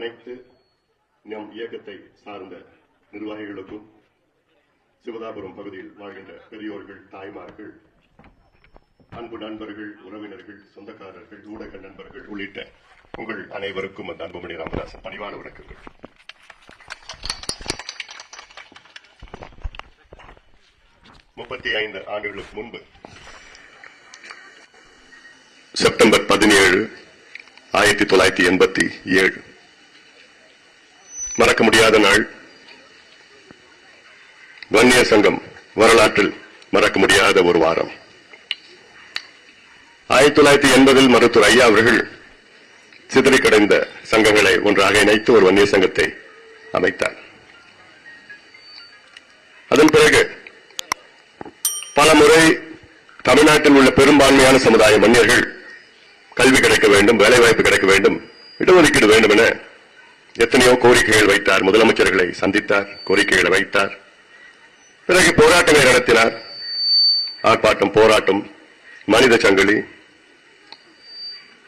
அனைத்து நம் இயக்கத்தை சார்ந்த நிர்வாகிகளுக்கும் சிவதாபுரம் பகுதியில் வாழ்கின்ற பெரியோர்கள் தாய்மார்கள் அன்பு நண்பர்கள் உறவினர்கள் சொந்தக்காரர்கள் ஊடக நண்பர்கள் உள்ளிட்ட உங்கள் அனைவருக்கும் அந்த அன்புமணி ராமதாசன் பணிவான வணக்கங்கள். முப்பத்தி ஐந்து ஆண்டுகளுக்கு முன்பு செப்டம்பர் பதினேழு ஆயிரத்தி தொள்ளாயிரத்தி எண்பத்தி ஏழு மறக்க முடியாத நாள். வன்னிய சங்கம் வரலாற்றில் மறக்க முடியாத ஒரு வாரம். ஆயிரத்தி தொள்ளாயிரத்தி எண்பதில் மருத்துவர் ஐயா அவர்கள் சிதறி கிடந்த சங்கங்களை ஒன்றாக இணைத்து ஒரு வன்னிய சங்கத்தை அமைத்தார். அதன் பிறகு பல முறை தமிழ்நாட்டில் உள்ள பெரும்பான்மையான சமுதாய மன்னியர்கள் கல்வி கிடைக்க வேண்டும் வேலைவாய்ப்பு கிடைக்க வேண்டும் இடஒதுக்கீடு வேண்டும் என எத்தனையோ கோரிக்கைகள் வைத்தார். முதலமைச்சர்களை சந்தித்தார் கோரிக்கைகளை வைத்தார். பிறகு போராட்டங்களை நடத்தினார். ஆர்ப்பாட்டம் போராட்டம் மனித சங்கிலி.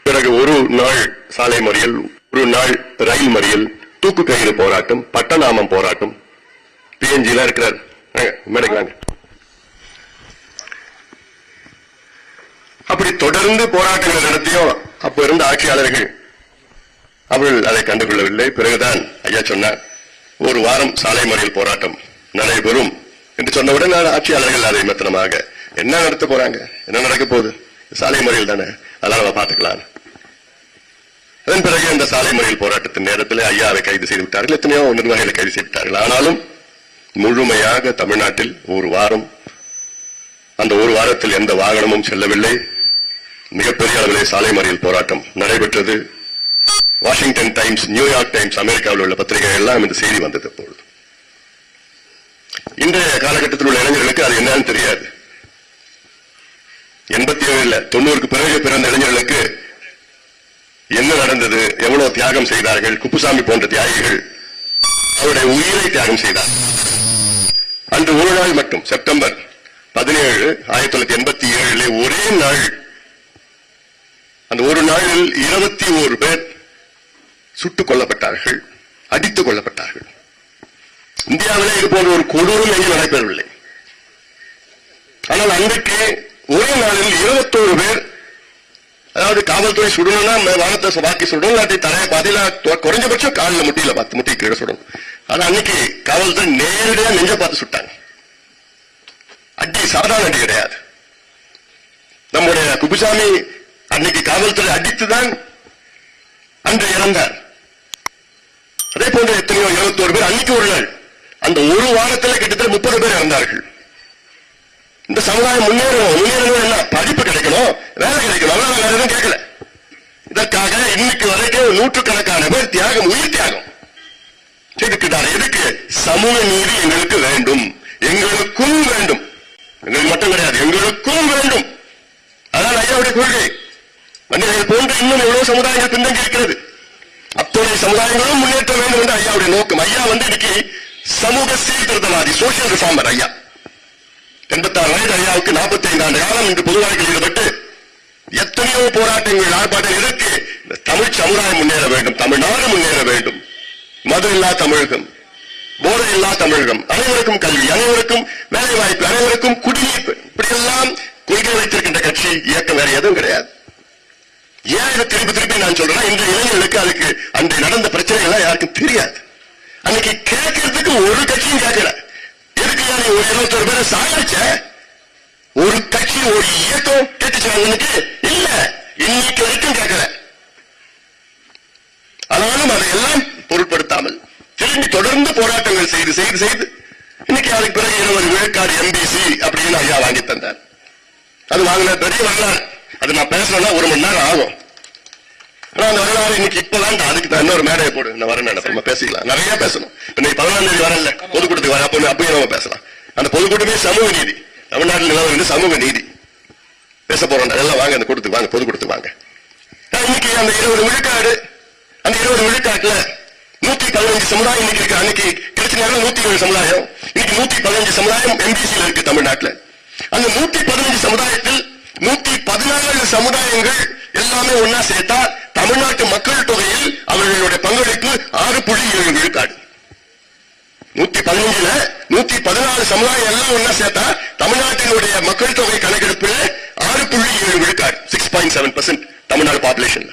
பிறகு ஒரு நாள் சாலை மறியல் ஒரு நாள் ரயில் மறியல் தூக்கு கயிறு போராட்டம் பட்டநாமம் போராட்டம். பிஎன்ஜியில இருக்கிறார். மேடைக்கு வாங்க. அப்படி தொடர்ந்து போராட்டங்களை நடத்தியும் அப்ப இருந்த ஆட்சியாளர்கள் அவர்கள் அதை கண்டுகொள்ளவில்லை. பிறகுதான் ஐயா சொன்னார் ஒரு வாரம் சாலை மறியல் போராட்டம் நடைபெறும் என்று சொன்னவுடன் ஆட்சியாளர்கள் அதை மத்தனமாக என்ன நடத்த போறாங்க? என்ன நடக்க போகுது? சாலை மறியல் தானே அதெல்லாம் நம்ம பார்த்துக்கலாம். அதன் பிறகு இந்த சாலை மறியல் போராட்டத்தின் நேரத்தில் ஐயாவை கைது செய்து விட்டார்கள். எத்தனையோ நிர்வாகிகளை கைது செய்து விட்டார்கள். ஆனாலும் முழுமையாக தமிழ்நாட்டில் ஒரு வாரம் அந்த ஒரு வாரத்தில் எந்த வாகனமும் செல்லவில்லை. மிகப்பெரிய அளவிலே சாலை மறியல் போராட்டம் நடைபெற்றது. வாஷிங்டன் டைம்ஸ் நியூயார்க் டைம்ஸ் அமெரிக்காவில் உள்ள பத்திரிகைகள் எல்லாம் இந்த செய்தி வந்தது அப்பொழுது இன்றைய காலகட்டத்தில் உள்ள இளைஞர்களுக்கு அது என்னன்னு தெரியாது. எண்பத்தி ஏழுல தொண்ணூறுக்கு பிறகு பிறந்த இளைஞர்களுக்கு என்ன நடந்தது எவ்வளவு தியாகம் செய்தார்கள் குப்புசாமி போன்ற தியாகிகள் அவருடைய உயிரை தியாகம் செய்தார் அன்று ஒரு நாள் மட்டும் செப்டம்பர் பதினேழு ஆயிரத்தி தொள்ளாயிரத்தி எண்பத்தி ஏழிலே ஒரே நாள். அந்த ஒரு நாளில் இருபத்தி ஓரு பேர் சுட்டுக் கொல்லப்பட்டார்கள் அடித்துக் கொல்லப்பட்டார்கள். இந்தியாவிலே இது போன்ற ஒரு கொடூரம் எங்கும் நடைபெறவில்லை. ஆனால் அன்றைக்கு ஒரே நாளில் இருபத்தோரு பேர் அதாவது காவல்துறை சுடணும்னா வானத்தை பாக்கி சுடணும் இல்லாட்டி தரைய பதிலா குறைஞ்சபட்சம் காலில் முட்டியில பார்த்து முட்டி கீழே சுடணும். ஆனா அன்னைக்கு காவல்துறை நேரடியா நெஞ்ச பார்த்து சுட்டாங்க. அடி சாதாரண அடி கிடையாது. நம்முடைய குப்புசாமி அன்னைக்கு காவல்துறை அடித்துதான் அன்று இறந்தார். அதே போன்ற எத்தனையோ இருபத்தோரு பேர் அன்னைக்கு ஒரு நாள் அந்த ஒரு வாரத்தில் கிட்டத்தட்ட முப்பது பேர் இறந்தார்கள். இந்த சமுதாயம் முன்னேறணும் முன்னேறணும் என்ன? படிப்பு கிடைக்கணும் வேலை கிடைக்கணும். அவ்வளவு வேற எதுவும் கேட்கல. இதற்காக இன்னைக்கு வரைக்கும் நூற்றுக்கணக்கான பேர் தியாகம் உயிர் தியாகம் செய்துக்கிட்டார் எதுக்கு? சமூக நீதி எங்களுக்கு வேண்டும். எங்களுக்கும் வேண்டும். எங்களுக்கு மட்டும் கிடையாது எங்களுக்கும் வேண்டும். அதான் ஐயாவுடைய கொள்கை. மனிதர்கள் போன்ற இன்னும் எவ்வளவு சமுதாயங்கள் பின்தங்கி இருக்கிறது அத்தனை சமுதாயங்களும் முன்னேற்ற வேண்டும் என்று ஐயாவுடைய நோக்கம். ஐயா வந்து இன்னைக்கு சமூக சீர்திருத்தவாதி சோசியல் ரிஃபார்மர் ஐயா. எண்பத்தாறு வயது ஐயாவுக்கு நாற்பத்தி ஐந்து ஆண்டு காலம் இன்று பொது ஈடுபட்டு எத்தனையோ போராட்டங்கள் ஆர்ப்பாட்டம் எதற்கு தமிழ் சமுதாயம் முன்னேற வேண்டும் தமிழ்நாடு முன்னேற வேண்டும். மது இல்லா தமிழகம் போதை இல்லா தமிழகம் அனைவருக்கும் கல்வி அனைவருக்கும் வேலை வாய்ப்பு அனைவருக்கும் குடிநீர் இப்படியெல்லாம் கொள்கை வைத்திருக்கின்ற கட்சி இயக்கம் வேற எதுவும் கிடையாது. ஏன் இதை திருப்பி திருப்பி நான் சொல்றேன் இந்த இளைஞர்களுக்கு அதுக்கு அந்த நடந்த பிரச்சனை எல்லாம் யாருக்கும் தெரியாது. அன்னைக்கு கேட்கறதுக்கு ஒரு கட்சியும் கேட்கல. எதுக்கு நீ ஒரு இருபத்தொரு பேரை சாகடிச்ச ஒரு கட்சி ஒரு இயக்கம் கேட்டுச்சு அன்னைக்கு இல்ல இன்னைக்கு வரைக்கும் கேட்கல. ஆனாலும் அதையெல்லாம் பொருட்படுத்தாமல் திரும்பி தொடர்ந்து போராட்டங்கள் செய்து செய்து செய்து இன்னைக்கு அதுக்கு பிறகு இருபது விழுக்காடு எம்பிசி அப்படின்னு ஐயா வாங்கி தந்தார். அது வாங்கின பெரிய வரலாறு. அது நான் பேசணும்னா ஒரு மணி நேரம் ஆகும். ஆனா அந்த வரலாறு இன்னைக்கு இப்பதான் அதுக்கு தான் இன்னொரு மேடையை போடு. நான் வரேன் நம்ம பேசிக்கலாம். நிறைய பேசணும். இன்னைக்கு பதினாலாம் தேதி வரல பொதுக்கூட்டத்துக்கு வர அப்போ அப்பயும் நம்ம பேசலாம். அந்த பொதுக்கூட்டமே சமூக நீதி. தமிழ்நாட்டில் நிலவரம் சமூக நீதி. பேச போறோம். எல்லாம் வாங்க. அந்த கூட்டத்துக்கு வாங்க. பொதுக்கூட்டத்துக்கு வாங்க. இன்னைக்கு அந்த இருபது விழுக்காடு அந்த இருபது விழுக்காட்டுல நூத்தி பதினஞ்சு சமுதாயம் இன்னைக்கு இருக்கு. அன்னைக்கு கிடைச்ச நூத்தி ஏழு சமுதாயம். இன்னைக்கு நூத்தி பதினஞ்சு சமுதாயம் எம்பிசியில் இருக்கு தமிழ்நாட்டுல. அந்த நூத்தி பதினஞ்சு சமுதாயத்தில் நூத்தி பதினாலு சமுதாயங்கள் எல்லாமே ஒன்னா சேர்த்தா தமிழ்நாட்டு மக்கள் தொகையில் அவர்களுடைய பங்களிப்பு ஆறு புள்ளி ஏழு விழுக்காடு. நூத்தி பதினஞ்சுல நூத்தி பதினாலு சமுதாயம் எல்லாம் ஒன்னா சேர்த்தா தமிழ்நாட்டினுடைய மக்கள் தொகை கணக்கெடுப்புல ஆறு புள்ளி ஏழு விழுக்காடு six point seven percent Tamil Nadu population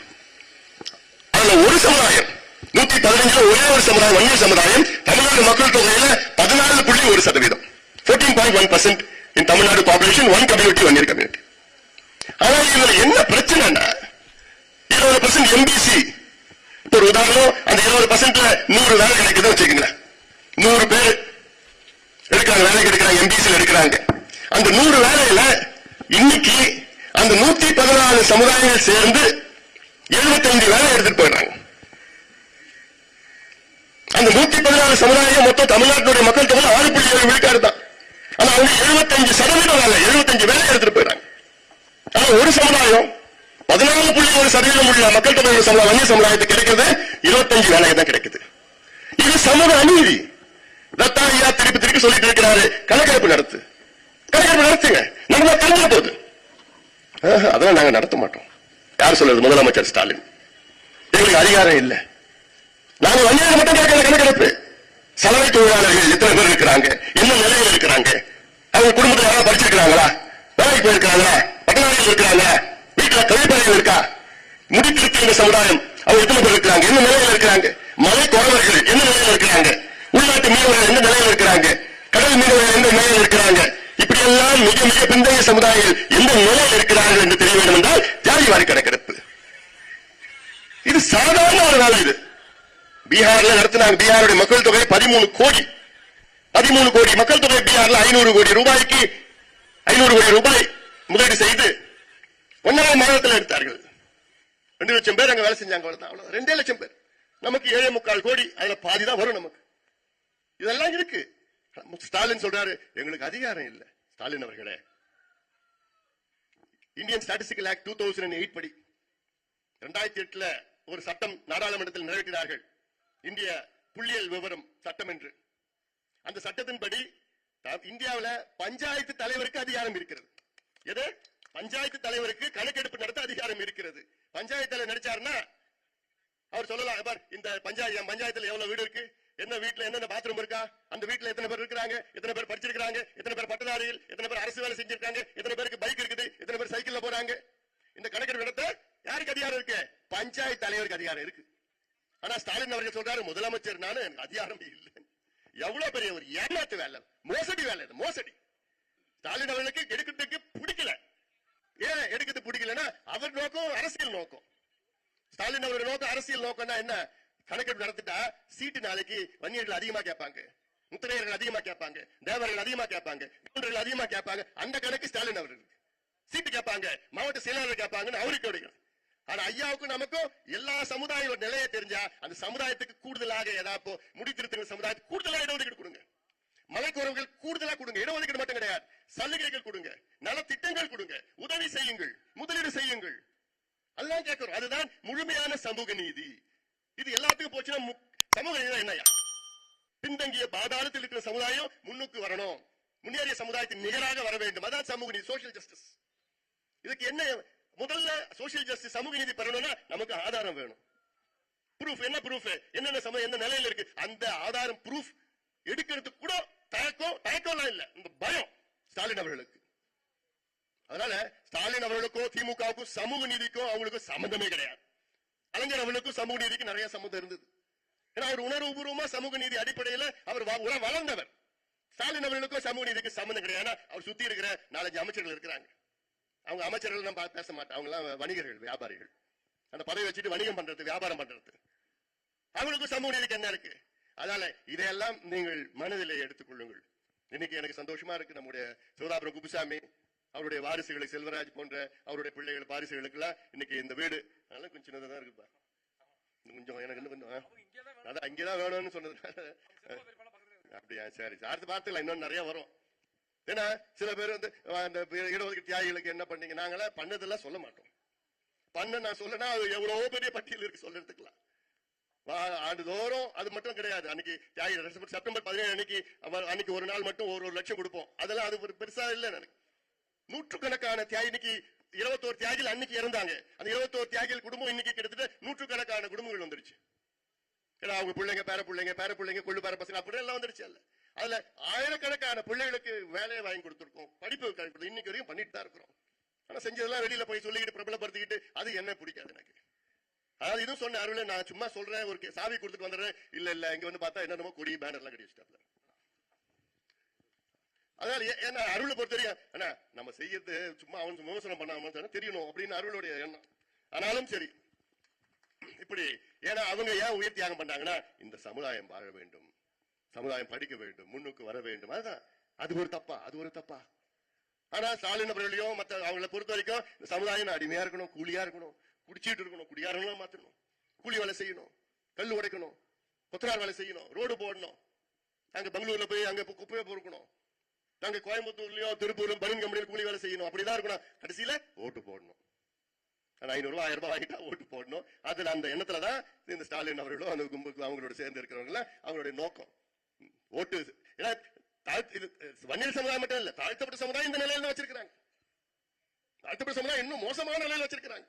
அதுல ஒரு சமுதாயம் நூத்தி பதினஞ்சுல ஒரே ஒரு சமுதாயம் வன்னிய சமுதாயம் தமிழ்நாடு மக்கள் தொகையில பதினாலு புள்ளி ஒரு சதவீதம். Fourteen point one percent in Tamil Nadu population one community Vanniyar community ஆனா இதுல என்ன பிரச்சனைன்னா இருபது பர்சன்ட் எம்பிசி ஒரு உதாரணம் அந்த இருபது பர்சன்ட்ல நூறு வேலை கிடைக்குதுன்னு வச்சுக்கோங்களேன். நூறு பேர் எடுக்கிறாங்க வேலை கிடைக்கிறாங்க எம்பிசியில் எடுக்கிறாங்க. அந்த நூறு வேலையில இன்னைக்கு அந்த நூத்தி பதினாலு சமுதாயங்கள் சேர்ந்து 75 வேலை எடுத்துட்டு போயிடுறாங்க. அந்த நூத்தி பதினாலு சமுதாயம் மொத்தம் தமிழ்நாட்டினுடைய மக்கள் தொகை ஆறு புள்ளி ஏழு விழுக்காடு தான். ஆனா அவங்க 75 சதவீதம் வேலை 75 வேலை எடுத்துட்டு போயிடுறாங்க. ஆனா ஒரு சமுதாயம். பதினாலு புள்ளி ஒரு சதவீதம் உள்ள மக்கள் தொகை சமுதாயம் வன்னிய சமுதாயத்துக்கு கிடைக்கிறது 25 வேலை தான் கிடைக்குது. இது சமூக அநீதி. தத்தா திருப்பி திருப்பி சொல்லிட்டு இருக்கிறாரு. கணக்கெடுப்பு நடத்து. கணக்கெடுப்பு நடத்துங்க. நம்ம தெரிஞ்ச போகுது. அதெல்லாம் நாங்க நடத்த மாட்டோம். யார் சொல்றது? முதலமைச்சர் ஸ்டாலின். எங்களுக்கு அதிகாரம் இல்லை. நாங்க வன்னியர் மட்டும் கேட்கிற கணக்கெடுப்பு. சலவை தொழிலாளர்கள் எத்தனை பேர் இருக்கிறாங்க? என்ன நிலையில இருக்கிறாங்க? அவங்க குடும்பத்துல யாராவது படிச்சிருக்கிறாங்களா? வேலைக்கு போயிருக்காங்களா பட்டணாரியில் இருக்கிறாங்க. வீட்டுல கழிப்பறையில் இருக்கா? முடித்திருத்த இந்த சமுதாயம். அவங்க எத்தனை பேர் இருக்கிறாங்க? என்ன நிலையில இருக்கிறாங்க? மலை குறவர்கள் என்ன நிலையில இருக்கிறாங்க? உள்நாட்டு மீனவர்கள் எந்த நிலையில இருக்கிறாங்க? கடல் மீனவர்கள் எந்த நிலையில இருக்கிறாங்க? இப்படி எல்லாம் மிக மிக பிந்தைய சமுதாயங்கள் எந்த நிலையில் இருக்கிறார்கள் என்று தெரிய வேண்டும் என்றால் ஜாதி வாரி கணக்கெடுப்பு. இது சாதாரண ஒரு வேலை இது. பீகார்ல நடத்தினாங்க. பீகாருடைய மக்கள் தொகை பதிமூணு கோடி. பதிமூணு கோடி மக்கள் தொகை பீகார்ல ஐநூறு கோடி ரூபாய்க்கு ஐநூறு கோடி ரூபாய். முதலீடு செய்து ஒன்னரை மாதத்தில் எடுத்தார்கள். ரெண்டு லட்சம் பேர் அங்க வேலை செஞ்சாங்க அவ்வளவுதான். அவ்வளவு ரெண்டே லட்சம் பேர். நமக்கு ஏழே முக்கால் கோடி அதுல பாதி தான் வரும் நமக்கு. இதெல்லாம் இருக்கு. ஸ்டாலின் சொல்றாரு எங்களுக்கு அதிகாரம் இல்ல. ஸ்டாலின் அவர்களே. Indian statistical act two thousand eight படி ரெண்டாயிரத்தி எட்டுல ஒரு சட்டம் நாடாளுமன்றத்தில் நிறைவேற்றினார்கள். இந்திய புள்ளியியல் விவரம் சட்டம் என்று. அந்த சட்டத்தின்படி இந்தியாவில் இந்தியாவுல பஞ்சாயத்து தலைவருக்கு அதிகாரம் இருக்கிறது. எது? பஞ்சாயத்து தலைவருக்கு கணக்கெடுப்பு நடத்த அதிகாரம் இருக்கிறது. பஞ்சாயத்து தலைவர் நடிச்சாருன்னா அவர் சொல்லலாம் இந்த பஞ்சாயத்து பஞ்சாயத்துல எவ்வளவு வீடு இருக்கு? என்ன வீட்டுல என்னென்ன பாத்ரூம் இருக்கா? அந்த வீட்டுல எத்தனை பேர் இருக்கிறாங்க? எத்தனை பேர் படிச்சிருக்காங்க எத்தனை பேர் பட்டதாரிகள்? எத்தனை பேர் அரசு வேலை செஞ்சிருக்காங்க? எத்தனை பேருக்கு பைக் இருக்குது? எத்தனை பேர் சைக்கிள்ல போறாங்க? இந்த கணக்கெடுப்பு நடத்த யாருக்கு அதிகாரம் இருக்கு? பஞ்சாயத்து தலைவருக்கு அதிகாரம் இருக்கு. ஆனா ஸ்டாலின் அவர்கள் சொல்றாரு முதலமைச்சர் நானு எனக்கு அதிகாரம் இல்லை எவ்வளவு பெரிய ஒரு ஏமாத்து வேலை. மோசடி வேலை மோசடி. ஸ்டாலின் அவர்களுக்கு எடுக்கிறதுக்கு பிடிக்கல. ஏன் எடுக்கிறது பிடிக்கலன்னா அவர் நோக்கம் அரசியல் நோக்கம். ஸ்டாலின் அவருடைய நோக்கம் அரசியல் நோக்கம்னா என்ன? கணக்கெடுப்பு நடத்திட்டா சீட்டு நாளைக்கு வன்னியர்கள் அதிகமா கேட்பாங்க. முத்திரையர்கள் அதிகமா கேட்பாங்க. தேவர்கள் அதிகமா கேட்பாங்க. கவுண்டர்கள் அதிகமா கேட்பாங்க. அந்த கணக்கு ஸ்டாலின் அவர்களுக்கு சீட்டு கேட்பாங்க. மாவட்ட செயலாளர் கேட்பாங்கன்னு அவருக்கு கிடைக்கும் ஆனா ஐயாவுக்கும் நமக்கும் எல்லா சமுதாய நிலையை தெரிஞ்சா அந்த சமுதாயத்துக்கு கூடுதலாக ஏதாவது முடித்திருத்த சமுதாயத்துக்கு கூடுதலாக இடஒதுக்கீடு கொடுங்க. மலைக்குறவர்கள் கூடுதலா கொடுங்க. இடஒதுக்கீடு மட்டும் கிடையாது. சலுகைகள் கொடுங்க. நலத்திட்டங்கள் கொடுங்க. உதவி செய்யுங்கள். முதலீடு செய்யுங்கள். அதெல்லாம் கேட்கிறோம் அதுதான் முழுமையான சமூக நீதி. இது எல்லாத்துக்கும் போச்சுன்னா மு- சமூக நீதி என்னையா பின்தங்கிய பாதாளத்தில் இருக்கிற சமுதாயம் முன்னுக்கு வரணும். முன்னேறிய சமுதாயத்தின் நிகராக வர வேண்டும். அதான் சமூக நீதி சோசியல் ஜஸ்டிஸ் இதுக்கு என்ன முதல்ல சோசியல் ஜஸ்டிஸ் சமூக நீதி பெறணும்னா நமக்கு ஆதாரம் வேணும். ப்ரூஃப் என்ன ப்ரூஃப் என்னென்ன சமயம் என்ன நிலையில இருக்கு? அந்த ஆதாரம் ப்ரூஃப் எடுக்கிறதுக்கு கூட தயக்கம் தயக்கம்லாம் இல்ல. இந்த பயம். ஸ்டாலின் அவர்களுக்கு. அதனால ஸ்டாலின் அவர்களுக்கும் திமுகவுக்கும் சமூக நீதிக்கும் அவங்களுக்கும் சம்பந்தமே கிடையாது. கலைஞர் அவர்களுக்கும் சமூக நீதிக்கு நிறைய சம்மந்தம் இருந்தது. ஏன்னா அவர் உணர்வுபூர்வமா சமூக நீதி அடிப்படையில அவர் வளர்ந்தவர். ஸ்டாலின் அவர்களுக்கும் சமூக நீதிக்கு சம்பந்தம் கிடையாது. அவர் சுத்தி இருக்கிற நாலஞ்சு அமைச்சர்கள் இருக்கிறாங்க. அவங்க அமைச்சர்கள் நம்ம பேச மாட்டோம். அவங்க எல்லாம் வணிகர்கள் வியாபாரிகள். அந்த பதவி வச்சுட்டு வணிகம் பண்றது வியாபாரம் பண்றது. அவங்களுக்கும் சமூக நீதிக்கு என்ன இருக்கு? அதனால இதையெல்லாம் நீங்கள் மனதிலே எடுத்துக்கொள்ளுங்கள். இன்னைக்கு எனக்கு சந்தோஷமா இருக்கு நம்முடைய சிவதாபுரம் குப்புசாமி அவருடைய வாரிசுகளுக்கு செல்வராஜ் போன்ற அவருடைய பிள்ளைகள் வாரிசுகளுக்கு எல்லாம் இன்னைக்கு இந்த வீடு அதனால கொஞ்சம் சின்னதா தான் இருக்குப்பா. கொஞ்சம் எனக்கு இன்னும் கொஞ்சம். அதான் அங்கேதான் வேணும்னு சொன்னது அப்படியா சரி அடுத்து பார்த்துக்கலாம். இன்னும் நிறைய வரும். ஏன்னா சில பேர் வந்து அந்த இடஒதுக்கீடு தியாகிகளுக்கு என்ன பண்ணீங்க? நாங்களாம் பண்ணதெல்லாம் சொல்ல மாட்டோம். பண்ண நான் சொல்லனா அது எவ்வளவோ பெரிய பட்டியல் இருக்கு வா- ஆண்டுதோறும் அது மட்டும் கிடையாது. அன்னைக்கு தியாகி செப்டம்பர் பதினேழு அன்னைக்கு அவர் அன்னைக்கு ஒரு நாள் மட்டும் ஒரு ஒரு லட்சம் கொடுப்போம். அதெல்லாம் அது ஒரு பெருசா இல்லை எனக்கு. நூற்றுக்கணக்கான தியாகி இன்னைக்கு இருபத்தோரு தியாகிகள் அன்னைக்கு இறந்தாங்க. அந்த இருபத்தோரு தியாகிகள் குடும்பம் இன்னைக்கு கிட்டத்தட்ட நூற்றுக்கணக்கான குடும்பங்கள் வந்துருச்சு. ஏன்னா அவங்க பிள்ளைங்க பேர பிள்ளைங்க பேர பிள்ளைங்க கொள்ளு பேர பசங்க அப்படி எல்லாம் வந்துருச்சு அல்ல அதுல ஆயிரக்கணக்கான பிள்ளைகளுக்கு வேலையை வாங்கி கொடுத்துருக்கோம். படிப்பு இன்னைக்கு வரைக்கும் பண்ணிட்டு தான் இருக்கிறோம். ஆனா செஞ்சதெல்லாம் வெளியில போய் சொல்லிக்கிட்டு பிரபலப்படுத்திக்கிட்டு அது என்ன பிடிக்காது எனக்கு. அதாவது இதுவும் சொன்ன அருள நான் சும்மா சொல்றேன் ஒரு சாவி கொடுத்துட்டு வந்துடுறேன். இல்ல இல்ல இங்க வந்து பார்த்தா என்னென்னமோ கொடி பேனர் எல்லாம் கட்டி வச்சுட்டாப்ல அதனால என்ன ஏன்னா அருளை பொறுத்த வரைக்கும் அண்ணா நம்ம செய்யறது சும்மா அவன் விமர்சனம் பண்ணாம தானே தெரியணும் அப்படின்னு அருளுடைய எண்ணம். ஆனாலும் சரி இப்படி ஏன்னா அவங்க ஏன் உயிர் தியாகம் பண்ணாங்கன்னா இந்த சமுதாயம் வாழ வேண்டும். சமுதாயம் படிக்க வேண்டும் முன்னுக்கு வர வேண்டும். அதுதான். அது ஒரு தப்பா அது ஒரு தப்பா. ஆனா ஸ்டாலின் அவர்களையும் மத்த அவங்கள பொறுத்த வரைக்கும் இந்த சமுதாயம் அடிமையா இருக்கணும் கூலியா இருக்கணும். குடிச்சிட்டு இருக்கணும் குடியாரங்களா மாத்தணும். கூலி வேலை செய்யணும் கல் உடைக்கணும் கொத்தனார் வேலை செய்யணும் ரோடு போடணும். அங்க பெங்களூர்ல போய் அங்க குப்பையை பொறுக்கணும். நாங்க கோயம்புத்தூர்லயோ திருப்பூர்லயும் பனின் கம்பெனியில் கூலி வேலை செய்யணும். அப்படிதான் இருக்கணும். கடைசியில ஓட்டு போடணும். ஐநூறு ரூபாய் ஆயிரம் ரூபாய் வாங்கிட்டா ஓட்டு போடணும். அதுல அந்த எண்ணத்துலதான் இந்த ஸ்டாலின் அவர்களும் அந்த கும்புக்கு அவங்களோட சேர்ந்து இருக்கிறவங்க அவங்களுடைய நோக்கம். ஓட்டு ஏன்னா இது வன்னியர் சமுதாயம் மட்டும் இல்ல தாழ்த்தப்பட்ட சமுதாயம் இந்த நிலையில வச்சிருக்காங்க வச்சிருக்கிறாங்க. தாழ்த்தப்பட்ட சமுதாயம் இன்னும் மோசமான நிலையில வச்சிருக்கிறாங்க.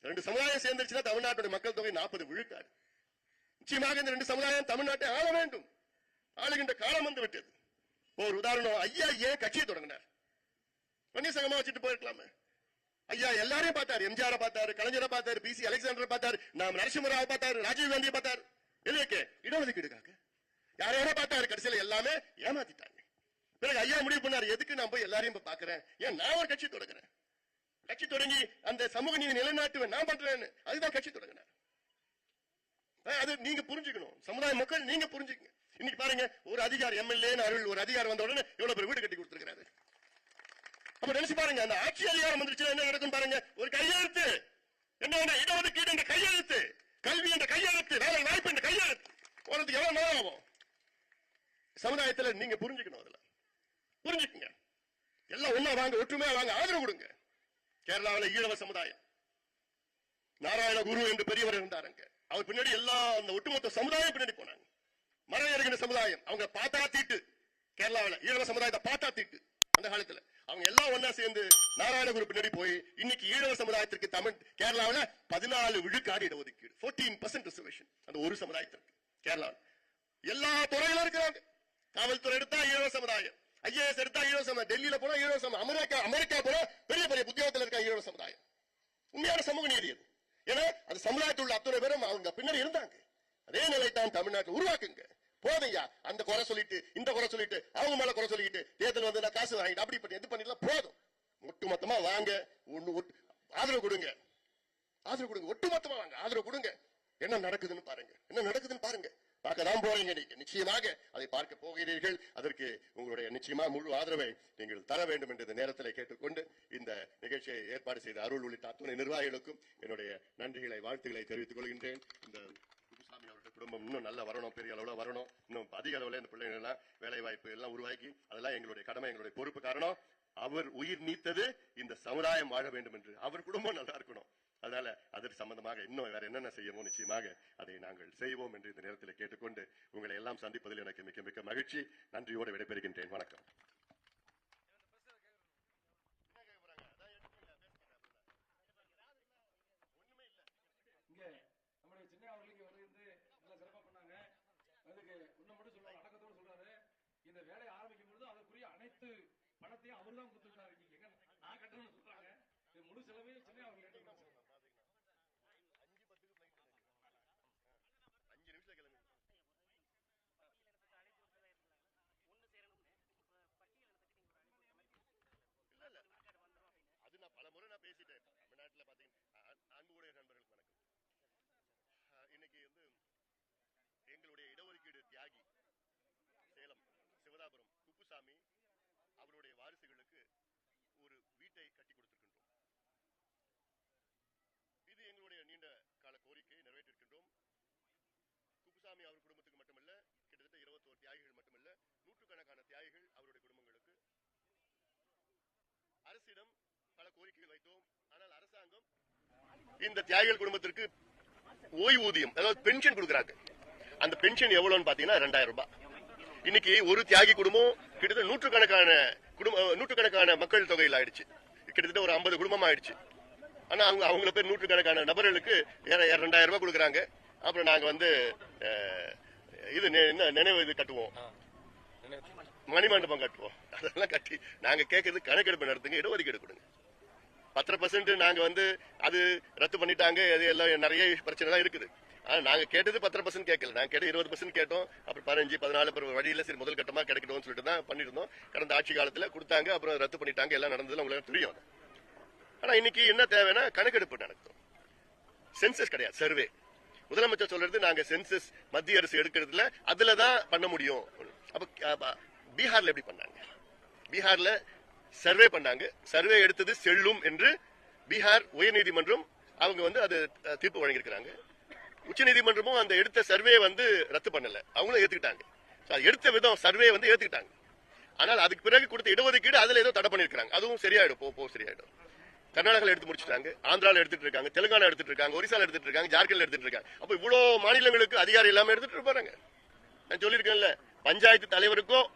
ரெண்டு சமுதாயம் சேர்ந்துருச்சுன்னா தமிழ்நாட்டுடைய மக்கள் தொகை நாற்பது விழுக்காடு. நிச்சயமாக இந்த ரெண்டு சமுதாயம் தமிழ்நாட்டை ஆள வேண்டும். ஆளுகின்ற காலம் வந்து விட்டது. ஒரு உதாரணம் ஐயா ஏன் கட்சியை தொடங்கினார். வன்னிய சங்கமா வச்சுட்டு போயிருக்கலாமே. ஐயா எல்லாரையும் பார்த்தாரு. எம்ஜிஆர் பார்த்தாரு கலைஞரை பார்த்தாரு பிசி அலெக்சாண்டர் பார்த்தாரு நாம் நரசிம்மராவ் பார்த்தாரு ராஜீவ் காந்தியை பார்த்தாரு. எதுக்கு இடஒதுக்கீடுக்காக. காக்க யாரோ பார்த்தாரு? கடைசியில எல்லாமே ஏமாத்திட்டாங்க. பிறகு ஐயா முடிவு பண்ணாரு எதுக்கு நான் போய் எல்லாரையும் போய் பார்க்கறேன்? ஏன் நான் ஒரு கட்சி தொடங்குறேன்? கட்சி தொடங்கி அந்த சமூக நீதி நிலைநாட்டுவேன் நான் பண்றேன்னு. அதுதான் கட்சி தொடங்கினார். அது நீங்க புரிஞ்சுக்கணும். சமுதாய மக்கள் நீங்க புரிஞ்சுக்கங்க. இன்னைக்கு பாருங்க ஒரு அதிகாரி எம்எல்ஏ அருள் ஒரு அதிகாரம் வந்த உடனே எவ்வளவு பேர் வீடு கட்டி கொடுத்துருக்காரு அப்ப நினைச்சு பாருங்க அந்த ஆட்சி அதிகாரம் வந்துருச்சுன்னா என்ன நடக்கும் பாருங்க. ஒரு கையெழுத்து. என்ன என்ன இடஒதுக்கீடு என்ற கையெழுத்து. கல்வி என்ற கையெழுத்து. வேலை வாய்ப்பு என்ற கையெழுத்து. போறதுக்கு எவ்வளவு நேரம் ஆகும்? சமுதாயத்துல நீங்க புரிஞ்சுக்கணும் அதுல. புரிஞ்சுக்குங்க. எல்லாம் ஒண்ணா வாங்க ஒற்றுமையா வாங்க ஆதரவு கொடுங்க. கேரளாவில் ஈழவ சமுதாயம். நாராயண குரு என்று பெரியவர் இருந்தாருங்க அவர் பின்னாடி எல்லா அந்த ஒட்டுமொத்த சமுதாயம் பின்னாடி போனாங்க. மறையறிகிற சமுதாயம். அவங்க பாத்தா தீட்டு. கேரளாவில் ஈழவ சமுதாயத்தை பாத்தா தீட்டு. அந்த காலத்துல அவங்க எல்லாம் ஒன்னா சேர்ந்து நாராயண குரு பின்னாடி போய் இன்னைக்கு ஈழவ சமுதாயத்திற்கு தமிழ் கேரளாவில் பதினாலு விழுக்காடு இடஒதுக்கீடு. 14% பர்சன்ட் ரிசர்வேஷன் அந்த ஒரு சமுதாயத்திற்கு. கேரளாவில். எல்லா துறையிலும் இருக்கிறாங்க. காவல்துறை எடுத்தா ஈழவ சமுதாயம். ஐஏஎஸ் எடுத்தா ஈழவ சமுதாயம் டெல்லியில போனா ஈழவ சமுதாயம் அமெரிக்கா அமெரிக்கா போனா பெரிய பெரிய உத்தியோகத்தில் இருக்க ஈழவ சமுதாயம்? உண்மையான சமூக நீதி அது. ஏன்னா அது சமுதாயத்தில் உள்ள அத்தனை பேரும் அவங்க பின்னாடி இருந்தாங்க. அதே நிலை தான் தமிழ்நாட்டில் உருவாக்குங்க. போதையா அந்த குறை சொல்லிட்டு இந்த குறை சொல்லிட்டு அவங்க மேல குறை சொல்லிட்டு தேர்தல் வந்து நான் காசு வாங்கிட்டு அப்படி பண்ணி எது பண்ணிடலாம் போதும். ஒட்டு மொத்தமா வாங்க ஒண்ணு ஒட்டு- ஆதரவு கொடுங்க. ஆதரவு கொடுங்க ஒட்டு மொத்தமா வாங்க ஆதரவு கொடுங்க. என்ன நடக்குதுன்னு பாருங்க என்ன நடக்குதுன்னு பாருங்க. பார்க்க தான் போறீங்க. நீங்க நிச்சயமாக அதை பார்க்க போகிறீர்கள். அதற்கு உங்களுடைய நிச்சயமா முழு ஆதரவை நீங்கள் தர வேண்டும் என்ற இந்த நேரத்தில் கேட்டுக்கொண்டு இந்த நிகழ்ச்சியை ஏற்பாடு செய்த அருள் உள்ளிட்ட அத்துணை நிர்வாகிகளுக்கும் என்னுடைய நன்றிகளை வாழ்த்துக்களை தெரிவித்துக் கொள்கின்றேன். இந்த குப்புசாமி அவர்கள் குடும்பம் இன்னும் நல்லா வரணும் பெரிய அளவுல வரணும். இன்னும் அதிக அளவுல இந்த பிள்ளைங்க எல்லாம் வேலை வாய்ப்பு எல்லாம் உருவாக்கி அதெல்லாம் எங்களுடைய கடமை எங்களுடைய பொறுப்பு காரணம். அவர் உயிர் நீத்தது இந்த சமுதாயம் வாழ வேண்டும் என்று. அவர் குடும்பம் நல்லா இருக்கணும். அதனால அதற்கு சம்பந்தமாக இன்னும் வேற என்னென்ன செய்யமோ நிச்சயமாக அதை நாங்கள் செய்வோம் என்று இந்த நேரத்தில் கேட்டுக்கொண்டு உங்களை எல்லாம் சந்திப்பதில் எனக்கு மிக்க மிக்க மகிழ்ச்சி. நன்றியோடு விடைபெறுகின்றேன். வணக்கம். இங்க நம்முடைய சின்ன அவர்களுக்கு வந்து நல்லா பண்ணாங்க. அதுக்கு மட்டும் சொல்றாரு அடக்கத்தோடு சொல்றாரு. இந்த வேலையை ஆரம்பிக்கும் பொழுது அதற்குரிய அனைத்து பணத்தையும் அவர் தான் கொடுத்துருக்காரு எங்க நான் கட்டணும்னு சொல்றாங்க. இது முழு செலவையும் சின்ன அவர்கள் ஏற்றுக்கிறாங்க அஞ்சு நிமிஷம் கிளம்பி இல்ல இல்ல அது நான் பல முறை நான் பேசிட்டேன் தமிழ்நாட்டுல பாத்தீங்கன்னா அ- அன்புடைய நண்பர்களுக்கு வணக்கம் அஹ், இன்னைக்கு வந்து எங்களுடைய இடஒதுக்கீடு தியாகி சேலம் சிவதாபுரம் குப்புசாமி அவருடைய வாரிசுகளுக்கு ஒரு வீட்டை கட்டி கொடுத்திருக்கின்றோம் இது எங்களுடைய நீண்ட கால கோரிக்கையை நிறைவேற்றிருக்கின்றோம் குப்புசாமி அவர் குடும்பத்துக்கு மட்டுமல்ல கிட்டத்தட்ட இருபத்தோரு தியாகிகள் மட்டுமல்ல நூற்றுக்கணக்கான தியாகிகள் அவருடைய குடும்பங்களுக்கு அரசிடம் பல கோரிக்கைகள் வைத்தோம். ஆனால் அரசாங்கம் இந்த தியாகிகள் குடும்பத்திற்கு ஓய்வூதியம் அதாவது பென்ஷன் கொடுக்குறாங்க. அந்த பென்ஷன் எவ்வளவுன்னு பாத்தீங்கன்னா ரெண்டாயிரம் ரூபாய். இன்னைக்கு ஒரு தியாகி குடும்பம் கிட்டத்தட்ட நூற்றுக்கணக்கான குடும்ப நூற்றுக்கணக்கான மக்கள் தொகையில் ஆயிடுச்சு. கிட்டத்தட்ட ஒரு ஐம்பது குடும்பம் ஆயிடுச்சு. ஆனா அவங்க அவங்கள பேர் நூற்றுக்கணக்கான நபர்களுக்கு ரெண்டாயிரம் ரூபாய் கொடுக்குறாங்க. அப்புறம் நாங்க வந்து இது நினைவு இது கட்டுவோம். மணிமண்டபம் கட்டுவோம். அதெல்லாம் கட்டி நாங்க கேட்கறது கணக்கெடுப்பு நடத்துங்க இடஒதுக்கீடு கொடுங்க. பத்தரை பர்சன்ட் நாங்க வந்து அது ரத்து பண்ணிட்டாங்க அது எல்லாம் நிறைய பிரச்சனை எல்லாம் இருக்குது. ஆனா நாங்க கேட்டது பத்தரை பர்சன்ட் கேட்கல. நாங்க கேட்டது இருபது பர்சன்ட் கேட்டோம். அப்புறம் பதினஞ்சு பதினாலு அப்புறம் வழியில சரி முதல் கட்டமா கிடைக்கணும்னு சொல்லிட்டு தான் பண்ணிருந்தோம் கடந்த ஆட்சி காலத்துல கொடுத்தாங்க அப்புறம் ரத்து பண்ணிட்டாங்க. எல்லாம் நடந்ததுல உங்களுக்கு தெரியும் ஆனா இன்னைக்கு என்ன தேவைன்னா கணக்கெடுப்பு நடக்கும். சென்சஸ் கிடையாது சர்வே முதலமைச்சர் சொல்றது நாங்க சென்சஸ் மத்திய அரசு எடுக்கிறதுல அதுல தான் பண்ண முடியும். அப்ப பீகார்ல எப்படி பண்ணாங்க? பீகார்ல சர்வே பண்ணாங்க. சர்வே எடுத்தது செல்லும் என்று பீகார் உயர்நீதிமன்றம் அவங்க வந்து அது தீர்ப்பு வழங்கியிருக்கிறாங்க. உச்சநீதிமன்றமும் அந்த எடுத்த சர்வே வந்து ரத்து பண்ணல. அவங்களும் ஏத்துக்கிட்டாங்க. எடுத்த விதம் சர்வே வந்து ஏத்துக்கிட்டாங்க. ஆனால் அதுக்கு பிறகு கொடுத்த இடஒதுக்கீடு அதுல ஏதோ தடை பண்ணிருக்காங்க அதுவும் சரியாயிடும். போ போ சரியாயிடும். கர்நாடகால எடுத்து முடிச்சிட்டாங்க. ஆந்திரால எடுத்துட்டு இருக்காங்க. தெலுங்கானா எடுத்துட்டு இருக்காங்க. ஒரிசால எடுத்துட்டு இருக்காங்க. ஜார்க்கண்ட்ல எடுத்துட்டு இருக்காங்க. அப்ப இவ்வளவு மாநிலங்களுக்கு அதிகாரம் இல்லாம எடுத்துட்டு இருப்பாங்க நான் சொல்லியிருக்கேன்ல பஞ்சாயத்து தலைவருக்கும்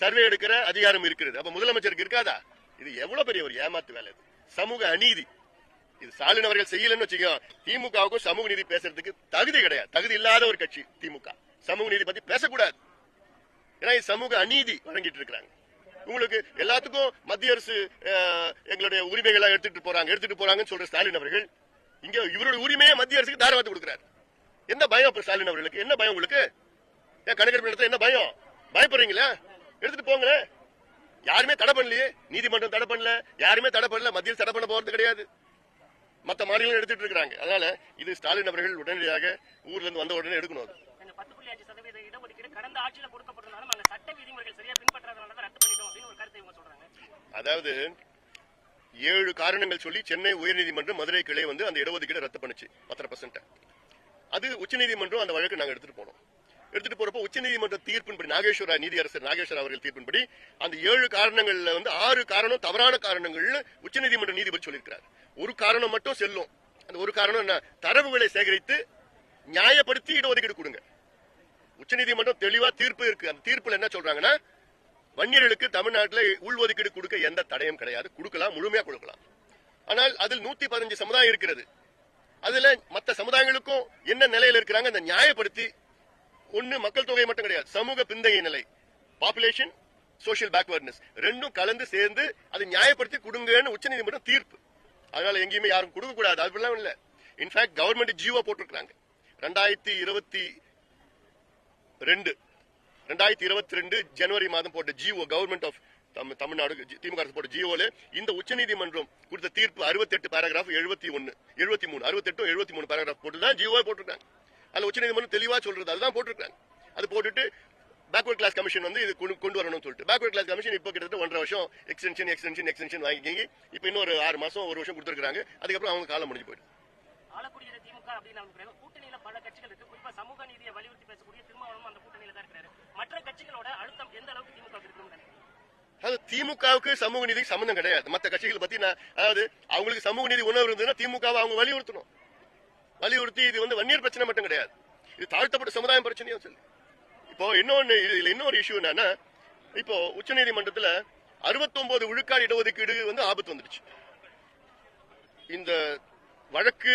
சர்வே எடுக்கிற அதிகாரம் இருக்கிறது. அப்ப முதலமைச்சருக்கு இருக்காதா? இது எவ்வளவு பெரிய ஒரு ஏமாத்து வேலை இது. சமூக அநீதி. இது ஸ்டாலின் அவர்கள் செய்யலன்னு வச்சுக்கோ திமுகவுக்கும் சமூக நீதி பேசுறதுக்கு தகுதி கிடையாது. தகுதி இல்லாத ஒரு கட்சி திமுக. சமூக நீதி பத்தி பேசக்கூடாது. ஏன்னா இது சமூக அநீதி வழங்கிட்டு இருக்கிறாங்க. உங்களுக்கு எல்லாத்துக்கும் மத்திய அரசு எங்களுடைய உரிமைகளை எடுத்துட்டு போறாங்க எடுத்துட்டு போறாங்கன்னு சொல்ற ஸ்டாலின் அவர்கள் இங்க இவருடைய உரிமையை மத்திய அரசுக்கு தாராளத்து கொடுக்கிறார். என்ன பயம் ஸ்டாலின் அவர்களுக்கு? என்ன பயம் உங்களுக்கு? ஏன் கணக்கெடுப்பு நடத்த என்ன பயம்? பயப்படுறீங்களா? எடுத்துட்டு போங்களேன் யாருமே தடை பண்ணலையே. நீதிமன்றம் தடை பண்ணல. யாருமே தடை பண்ணல. மத்தியில் தடை பண்ண போறது கிடையாது. மத்த மாநிலங்கள் எடுத்துட்டு இருக்காங்க அதனால இது ஸ்டாலின் அவர்கள் உடனடியாக ஊர்ல இருந்து வந்த உடனே எடுக்கணும் அது. அதாவது ஏழு காரணங்கள் சொல்லி சென்னை உயர்நீதிமன்றம் மதுரை கிளை வந்து அந்த இடஒதுக்கீடு ரத்து பண்ணுச்சு பத்தரை பர்சன்ட் அது உச்சநீதிமன்றம் அந்த வழக்கு நாங்க எடுத்துட்டு போனோம். எடுத்துட்டு போறப்போ உச்சநீதிமன்ற தீர்ப்பின்படி நாகேஸ்வர நீதியரசர் நாகேஸ்வர அவர்கள் தீர்ப்பின்படி அந்த ஏழு காரணங்கள்ல வந்து ஆறு காரணம் தவறான காரணங்கள்னு உச்சநீதிமன்ற நீதிபதி சொல்லியிருக்கிறார். ஒரு காரணம் மட்டும் செல்லும். அந்த ஒரு காரணம் என்ன? தரவுகளை சேகரித்து நியாயப்படுத்தி இடஒதுக்கீடு கொடுங்க. உச்சநீதிமன்றம் தெளிவா தீர்ப்பு இருக்கு. அந்த தீர்ப்புல என்ன சொல்றாங்கன்னா வன்னியர்களுக்கு தமிழ்நாட்டில் உள்ஒதுக்கீடு கொடுக்க எந்த தடையும் கிடையாது. கொடுக்கலாம் முழுமையா கொடுக்கலாம். ஆனால் அதில் நூத்தி பதினஞ்சு சமுதாயம் இருக்கிறது. அதுல மத்த சமுதாயங்களுக்கும் என்ன நிலையில இருக்கிறாங்க அந்த நியாயப்படுத்தி ஒண்ணு மக்கள் தொகை மட்டும் கிடையாது சமூக பிந்தைய நிலை. பாப்புலேஷன் சோசியல் பேக்வர்ட்னஸ் ரெண்டும் கலந்து சேர்ந்து அதை நியாயப்படுத்தி கொடுங்கன்னு உச்சநீதிமன்றம் தீர்ப்பு. அதனால எங்கேயுமே யாரும் கொடுக்க கூடாது அப்படிலாம் இல்ல இன்ஃபேக்ட் கவர்மெண்ட் ஜியோ போட்டிருக்காங்க ரெண்டாயிரத்தி இருபத்தி ரெண்டு ரெண்டாயிரத்தி இருபத்தி ரெண்டு ஜனவரி மாதம் போட்ட GO government of Tamil Nadu DMK அரசு போட்ட ஜிஓல இந்த உச்சநீதிமன்றம் கொடுத்த தீர்ப்பு 68 பேராகிராஃப் எழுபத்தி ஒன்னு எழுபத்தி மூணு அறுபத்தி எட்டு எழுபத்தி மூணு பேராகிராஃப் போட்டு தான் ஜிஓ போட்டிருக்காங்க. அதுல உச்சநீதிமன்றம் தெளிவா சொல்றது அதுதான் போட்டிருக்காங்க அது போட்டுட்டு பேக்வர்ட் கிளாஸ் கமிஷன் வந்து இது கொண்டு- வரணும்னு சொல்லிட்டு. பேக்வர்ட் கிளாஸ் கமிஷன் இப்போ கிட்டத்தட்ட ஒன்றரை வருஷம் எக்ஸ்டென்ஷன் எக்ஸ்டென்ஷன் எக்ஸ்டென்ஷன் வாங்கி இப்போ இன்னொரு ஆறு மாசம் ஒரு வருஷம் கொடுத்துருக்காங்க அதுக்கப்புறம் அவங்க காலம் முடிஞ்சு போயிடும். மற்ற அது திமுகவுக்கு சமூக நீதி சம்பந்தம் கிடையாது. மத்த கட்சிகள் பத்தி நான் அதாவது அவங்களுக்கு சமூக நீதி உணர்வு இருந்ததுன்னா திமுகவை அவங்க வலியுறுத்தணும். வலியுறுத்தி இது வந்து வன்னியர் பிரச்சனை மட்டும் கிடையாது. இது தாழ்த்தப்பட்ட சமுதாயம் பிரச்சனையும் சொல்லு இப்போ இன்னொன்னு இதுல இன்னொரு இஷ்யூ என்னன்னா இப்போ உச்சநீதிமன்றத்துல 69 விழுக்காடு இடஒதுக்கீடு வந்து ஆபத்து வந்துடுச்சு. இந்த வழக்கு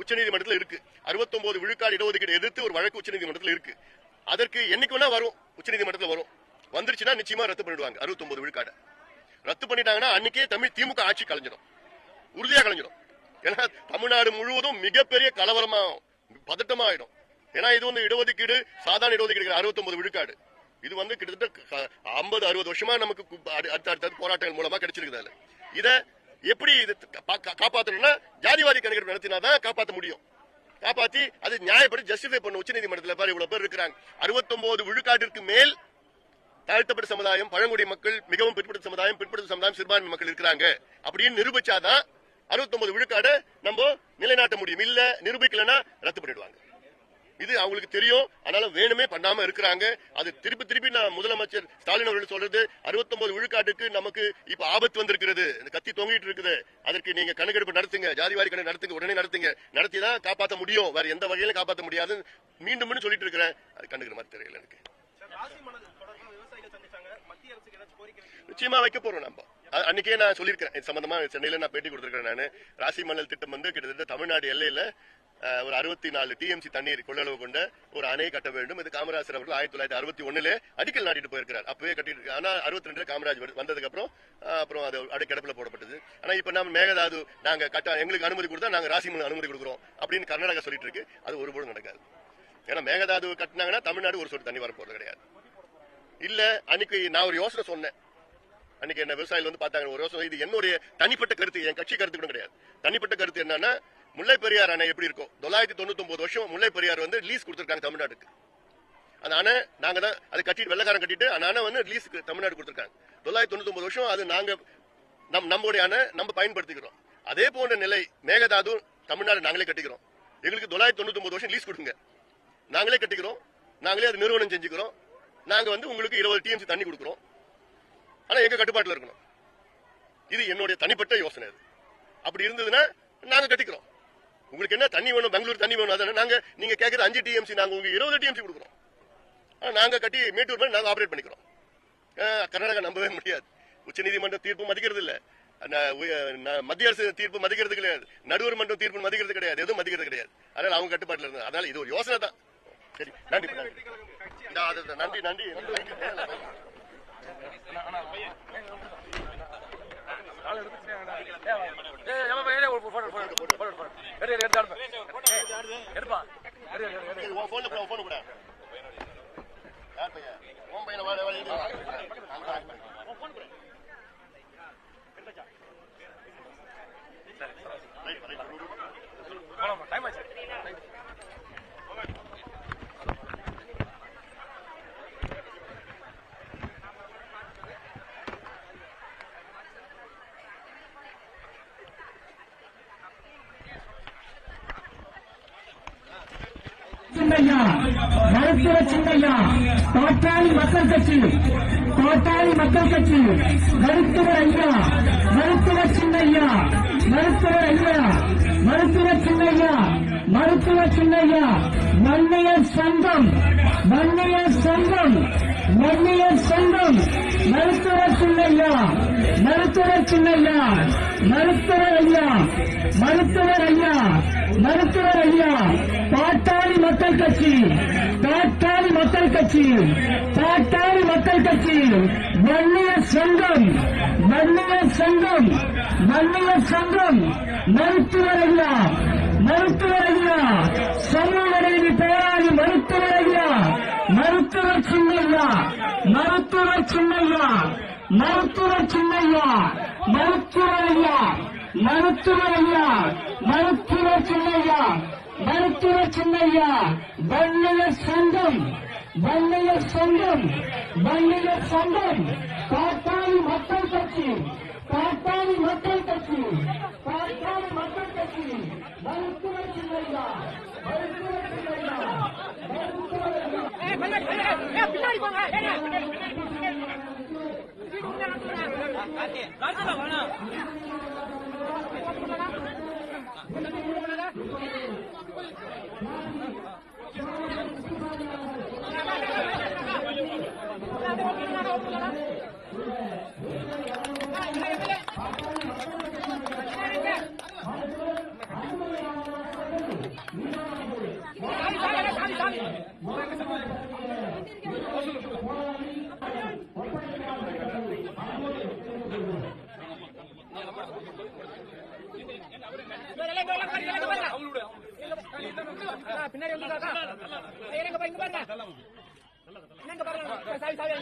உச்சநீதிமன்றத்தில் இருக்கு. 69 விழுக்காடு இடஒதுக்கீடு எதிர்த்து ஒரு வழக்கு உச்சநீதிமன்றத்தில் இருக்கு. அதற்கு என்னைக்கு வேணா வரும் உச்சநீதிமன்றத்தில் வரும். வந்துருச்சுன்னா நிச்சயமா ரத்து பண்ணிடுவாங்க 69 விழுக்காடு. ரத்து பண்ணிட்டாங்கன்னா அன்னைக்கே தமிழ் திமுக ஆட்சி கலைஞ்சிடும். உறுதியா கலைஞ்சிடும். ஏன்னா தமிழ்நாடு முழுவதும் மிகப்பெரிய கலவரமா பதட்டமாயிடும். ஏன்னா இது வந்து இடஒதுக்கீடு சாதாரண இடஒதுக்கீடு 69 விழுக்காடு. இது வந்து கிட்டத்தட்ட ஐம்பது அறுபது வருஷமா நமக்கு அடுத்த அடுத்த போராட்டங்கள் மூலமா கிடைச்சிருக்குது அதுல. இத எப்படி இது காப்பாத்தணும்னா ஜாதிவாதி கணக்கெடுப்பு நடத்தினாதான் காப்பாத்த முடியும். காப்பாத்தி அது நியாயப்படி ஜஸ்டிஃபை பண்ண உச்சநீதிமன்றத்தில் பாரு இவ்வளவு பேர் இருக்கிறாங்க. 69 விழுக்காட்டிற்கு மேல் தாழ்த்தப்பட்ட சமுதாயம் பழங்குடி மக்கள் மிகவும் பிற்படுத்த சமுதாயம் பிற்படுத்த சமுதாயம் சிறுபான்மை மக்கள் இருக்கிறாங்க. அப்படின்னு நிரூபிச்சாதான் 69 விழுக்காட நம்ம நிலைநாட்ட முடியும். இல்ல நிரூபிக்கலன்னா ரத்து பண்ணிடுவாங்க. இது அவங்களுக்கு தெரியும். அதனால வேணுமே பண்ணாம இருக்கிறாங்க. அது திருப்பி திருப்பி நான் முதலமைச்சர் ஸ்டாலின் அவர்கள் சொல்றது 69 விழுக்காட்டுக்கு நமக்கு இப்ப ஆபத்து வந்திருக்கிறது. கத்தி தொங்கிட்டு இருக்குது. அதற்கு நீங்க கணக்கெடுப்பு நடத்துங்க. ஜாதிவாரி கணக்கு நடத்துங்க. உடனே நடத்துங்க. நடத்தி தான் காப்பாற்ற முடியும். வேற எந்த வகையிலும் காப்பாற்ற முடியாது. மீண்டும் மீண்டும் சொல்லிட்டு இருக்கிறேன். அது கண்டுக்கிற மாதிரி தெரியல எனக்கு? நிச்சயமா வைக்க போறோம் நம்ம. அன்னைக்கே நான் சொல்லியிருக்கேன் இது சம்பந்தமா சென்னையில நான் பேட்டி கொடுத்துருக்கேன் நான். ராசி மணல் திட்டம் வந்து கிட்டத்தட்ட தமிழ்நாடு எல்லையில ஒரு அறுபத்தி நாலு டிஎம்சி தண்ணீர் கொள்ளளவு கொண்ட ஒரு அணையை கட்ட வேண்டும். இது காமராஜர் அவர்கள் ஆயிரத்தி தொள்ளாயிரத்தி அறுபத்தி ஒண்ணுல அடிக்கல் நாட்டிட்டு போயிருக்கிறார். அப்பவே கட்டிட்டு ஆனா அறுபத்தி ரெண்டுல காமராஜ் வந்ததுக்கு அப்புறம் அப்புறம் அது அடைக்கடப்புல போடப்பட்டது. ஆனா இப்ப நம்ம மேகதாது நாங்க கட்ட எங்களுக்கு அனுமதி கொடுத்தா நாங்க ராசி மணல் அனுமதி கொடுக்குறோம் அப்படின்னு கர்நாடகா சொல்லிட்டு இருக்கு. அது ஒருபோதும் நடக்காது. ஏன்னா மேகதாது கட்டினாங்கன்னா தமிழ்நாடு ஒரு சொட்டு தண்ணி வர போறது கிடையாது. இல்ல அன்னைக்கு நான் ஒரு யோசனை சொன்னேன். அன்னைக்கு என்ன விவசாயிகள் வந்து பார்த்தாங்க ஒரு வருஷம் இது என்னுடைய தனிப்பட்ட கருத்து என் கட்சி கருத்து கூட கிடையாது. தனிப்பட்ட கருத்து என்னன்னா முல்லை பெரியார் அணை எப்படி இருக்கும் தொள்ளாயிரத்தி தொண்ணூத்தி ஒன்பது வருஷம் முல்லை பெரியார் வந்து லீஸ் கொடுத்துருக்காங்க தமிழ்நாட்டுக்கு. அந்த அணை நாங்க தான் அது கட்டிட்டு வெள்ளக்காரன் கட்டிட்டு அந்த அணை வந்து லீஸுக்கு தமிழ்நாடு கொடுத்துருக்காங்க. தொள்ளாயிரத்தி தொண்ணூத்தி ஒன்பது வருஷம் அது நாங்க நம் நம்முடைய அணை நம்ம பயன்படுத்திக்கிறோம். அதே போன்ற நிலை மேகதாது தமிழ்நாடு நாங்களே கட்டிக்கிறோம். எங்களுக்கு தொள்ளாயிரத்தி தொண்ணூத்தி ஒன்பது வருஷம் லீஸ் கொடுங்க. நாங்களே கட்டிக்கிறோம். நாங்களே அது நிறுவனம் செஞ்சுக்கிறோம். நாங்க வந்து உங்களுக்கு இருபது டிஎம்சி தண்ணி கொடுக்குறோம். ஆனா எங்க கட்டுப்பாட்டுல இருக்கணும். இது என்னுடைய தனிப்பட்ட யோசனை அது. அப்படி இருந்ததுன்னா நாங்க கட்டிக்கிறோம். உங்களுக்கு என்ன தண்ணி வேணும் பெங்களூர் தண்ணி வேணும் அதான நாங்க நீங்க கேட்கற அஞ்சு டிஎம்சி நாங்க உங்களுக்கு இருபது டிஎம்சி கொடுக்குறோம். ஆனா நாங்க கட்டி மேட்டூர் மாதிரி நாங்க ஆபரேட் பண்ணிக்கிறோம். கர்நாடகா நம்பவே முடியாது. உச்சநீதிமன்ற தீர்ப்பு மதிக்கிறது இல்ல. மத்திய அரசு தீர்ப்பு மதிக்கிறது கிடையாது. நடுவர் மன்றம் தீர்ப்பு மதிக்கிறது கிடையாது. எதுவும் மதிக்கிறது கிடையாது. அதனால அவங்க கட்டுப்பாட்டுல இருந்தது அதனால இது ஒரு யோசனை தான். சரி நன்றி நன்றி நன்றி. எடுப்பா எடு எடு எடு உன் போன்ல கூட உன் போன் கூட யார் பையன் உன் பையனை வாட வாட உன் போன் கூட ரைட் ரைட் போலாமா டைம் ஆச்சு சின்னையா மருத்துவ சின்னையா பாட்டாளி மக்கள் கட்சி. பாட்டாளி மக்கள் கட்சி. மருத்துவர் ஐயா மருத்துவ சின்னையா மருத்துவர் ஐயா மருத்துவ சின்னையா மருத்துவ சின்னையா மன்னியர் சங்கம் மன்னியர் சங்கம் மன்னியர் சங்கம் மருத்துவர் சின்னையா மருத்துவர் சின்னையா மருத்துவர் ஐயா மருத்துவர் ஐயா மருத்துவர் ஐயா பாட்டாளி மக்கள் கட்சி பாட்டாளி மக்கள் கட்சி பாட்டாளி மக்கள் கட்சி வன்னிய சங்கம் வன்னிய சங்கம் வன்னிய சங்கம் மருத்துவர் ஐயா மருத்துவர் ஐயா சமூக நீதி போராளி மருத்துவர் ஐயா மருத்துவர் சின்னையா மருத்துவர் சின்னையா மருத்துவர் சின்னையா மருத்துவர் ஐயா. மருத்துவர் ஐயா மருத்துவர் சின்னையா? மருத்துவர் சின்னையா? வன்னியர் சங்கம். வன்னியர் சங்கம். வன்னியர் சங்கம். பாட்டாளி மக்கள் கட்சி. பாட்டாளி மக்கள் கட்சி. பாட்டாளி மக்கள் கட்சி. மருத்துவர் சின்னையா? மருத்துவர் சின்னையா? மருத்துவர் ஐயா பின்னாடி வந்து காக்கா எனக்கு பாருங்க. பாருங்க. என்னங்க பாருங்க சாவி சாவி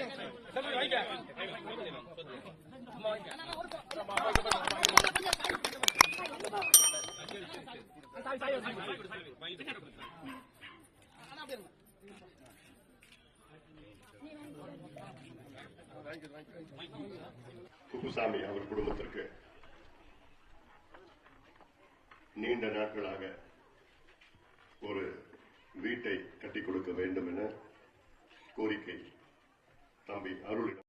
சாவி சாவி குப்புசாமி அவர் குடும்பத்திற்கு நீண்ட நாட்களாக ஒரு வீட்டை கட்டிக் கொடுக்க வேண்டும் என கோரிக்கை தம்பி அருளிடம்